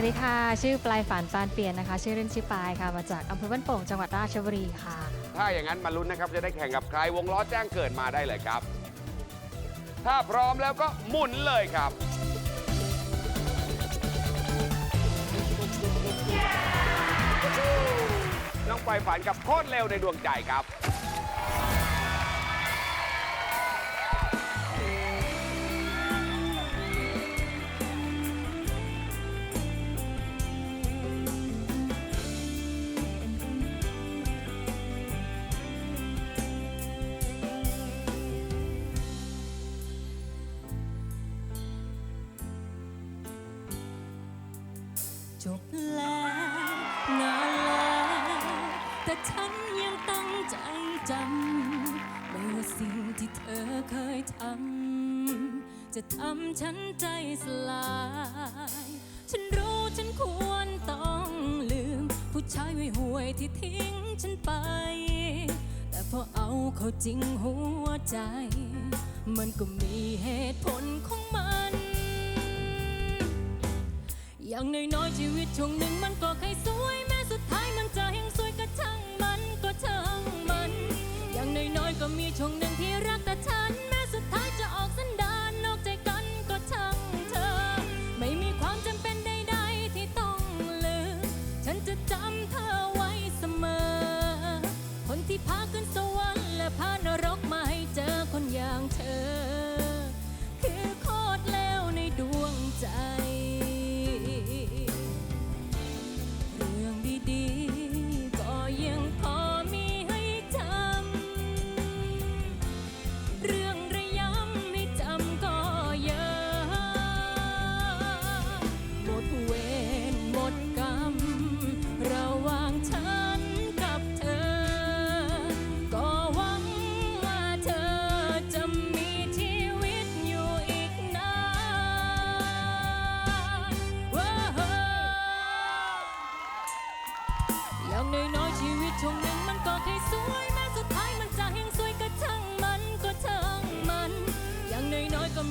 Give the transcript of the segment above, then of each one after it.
วัสดีค่ะ ชื่อปลายฝันปานเปลี่ยนนะคะ ชื่อเล่นชื่อปลายค่ะ มาจากอำเภอบ้านโป่งจังหวัดราชบุรีค่ะ ถ้าอย่างนั้นมาลุ้นนะครับจะได้แข่งกับใครวงล้อแจ้งเกิดมาได้เลยครับ ถ้าพร้อมแล้วก็หมุนเลยครับน้องไฟฝันกับโคตรเร็วในดวงใจครับ บแล้วนานแล้วแต่ฉันยังตั้งใจจำไม่ว่าสิ่งที่เธอเคยทำจะทำฉันใจสลาย ฉันรู้ฉันควรต้องลืม ผู้ชายห่วยๆที่ทิ้งฉันไป แต่พอเอาเขาจริงหัวใจ มันก็มีเหตุผลของมัน อย่างน้อยๆชีวิตช่วงหนึ่งมันก็เคยสวยแม้สุดท้ายมันจะยังสวยก็ช่างมันก็ช่างมัน อย่างน้อยๆก็มีช่วงหนึ่งที่รักแต่ฉัน แม้สุดท้ายจะออกสันดานนอกใจกันก็ช่างเธอ ไม่มีความจำเป็นใดๆที่ต้องลืมฉันจะจำเธอไว้เสมอ คนที่พาขึ้นส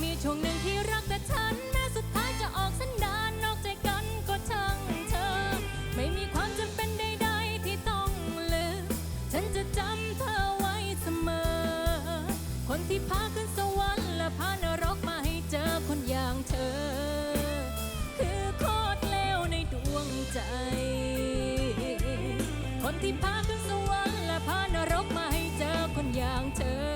มีช่วงหนึ่งที่รักแต่ฉัน แม้สุดท้ายจะออกสันดานนอกใจกันก็ช่างเธอ ไม่มีความจำเป็นใดๆที่ต้องลืมฉันจะจำเธอไว้เสมอ คนที่พาขึ้นสวรรค์และพานรกมาให้เจอคนอย่างเธอ คือโคตรเลวในดวงใจ คนที่พาขึ้นสวรรค์และพานรกมาให้เจอคนอย่างเธอคือ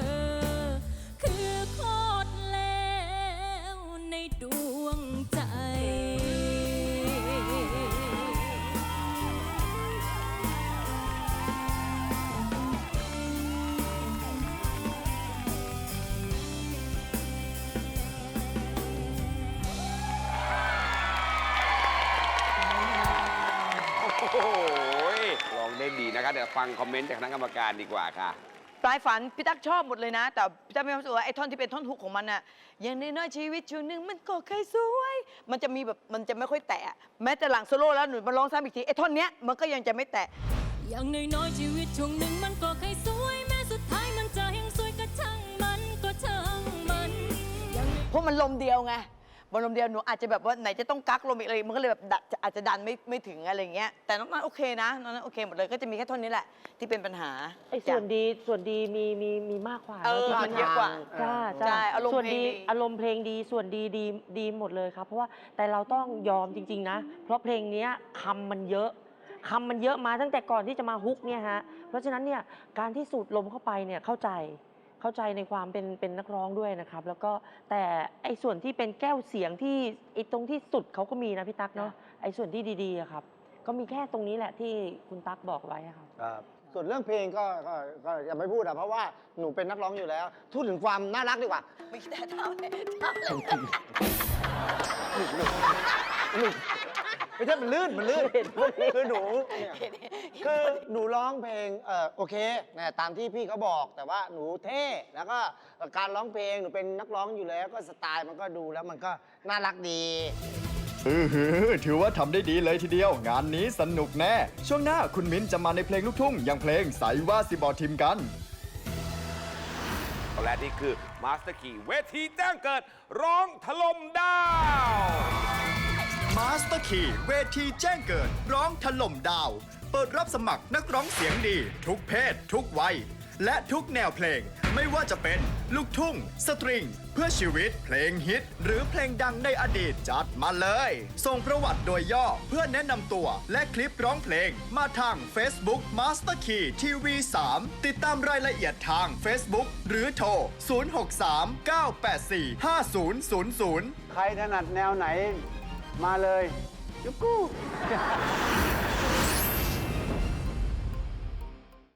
โอ้โหลองได้ดีนะครับเดี๋ยวฟังคอมเมนต์จากคณะกรรมการดีกว่าค่ะ ปลายฝันพี่ตั๊กชอบหมดเลยนะ แต่พี่ตั๊กมีความรู้สึกว่าไอ้ท่อนที่เป็นท่อนฮุกของมันน่ะอย่างน้อยๆชีวิตช่วงหนึ่งมันก็เคยสวย มันจะมีแบบมันจะไม่ค่อยแตะแม้แต่หลังโซโล่แล้วหนูมาร้องซ้ำอีกทีไอ้ท่อนเนี้ยมันก็ยังจะไม่แตะอย่างน้อยๆชีวิตช่วงหนึ่งมันก็เคยสวยแม้สุดท้ายมันจะยังสวยก็ช่างมันก็ช่างมันอย่างเพราะมันลมเดียวไง บนลมเดียวหนูอาจจะแบบว่าไหนจะต้องกักลมอีกอะไรมันก็เลยแบบดัดอาจจะดันไม่ไม่ถึงอะไรอย่างเงี้ยแต่น้องนั้นโอเคนะน้องนั้นโอเคหมดเลยก็จะมีแค่ท่อนนี้แหละ ที่เป็นปัญหาไอ้ส่วนดีส่วนดีมีมีมีมากกว่าเออที่มันเยอะกว่า จ้าใช่อารมณ์ส่วนเพลงดีดี อารมณ์เพลงดีส่วนดีดีดีหมดเลยครับ เพราะว่าแต่เราต้องยอมจริง ๆ นะ เพราะเพลงเนี้ยคำมันเยอะคำมันเยอะมาตั้งแต่ก่อนที่จะมาฮุกเนี่ยฮะเพราะฉะนั้นเนี่ยการที่สูดลมเข้าไปเนี่ยเข้าใจ เข้าใจในความเป็นเป็นนักร้องด้วยนะครับแล้วก็แต่ไอ้ส่วนที่เป็นแก้วเสียงที่ไอ้ตรงที่สุดเขาก็มีนะพี่ตั๊กเนาะไอ้ส่วนที่ดีๆอะครับ ก็มีแค่ตรงนี้แหละที่คุณตั๊กบอกไว้อะครับ ครับส่วนเรื่องเพลงก็ก็ก็อย่าไม่พูดอะเพราะว่าหนูเป็นนักร้องอยู่แล้วพูดถึงความน่ารักดีกว่าไม่ได้เท่าเลยเท่าเลย ไม่ใช่มันลื่นมันลื่นคือหนูเนี่ยคือหนูร้องเพลงเออโอเคนะตามที่พี่เขาบอกแต่ว่าหนูเท่แล้วก็การร้องเพลงหนูเป็นนักร้องอยู่แล้ว ก็สไตล์มันก็ดูแล้วมันก็น่ารักดีอือหือถือว่าทำได้ดีเลยทีเดียว งานนี้สนุกแน่ ช่วงหน้าคุณมิ้นจะมาในเพลงลูกทุ่ง อย่างเพลงใสว่าสิบอทิมกัน และนี่คือมาสเตอร์คีเวทีแจ้งเกิด ร้องถล่มดาว มาสเตอร์คีเวทีแจ้งเกิด ร้องถล่มดาว เปิดรับสมัครนักร้องเสียงดี ทุกเพศ ทุกวัย และทุกแนวเพลง ไม่ว่าจะเป็นลูกทุ่ง สตริง เพื่อชีวิต เพลงฮิต หรือเพลงดังในอดีตจัดมาเลย ส่งประวัติโดยย่อเพื่อแนะนำตัว และคลิปร้องเพลง มาทาง Facebook Master Key TV 3ติดตามรายละเอียดทาง Facebook หรือโทร 063 984 5000 ใครถนัดแนวไหน มาเลยยุกกู้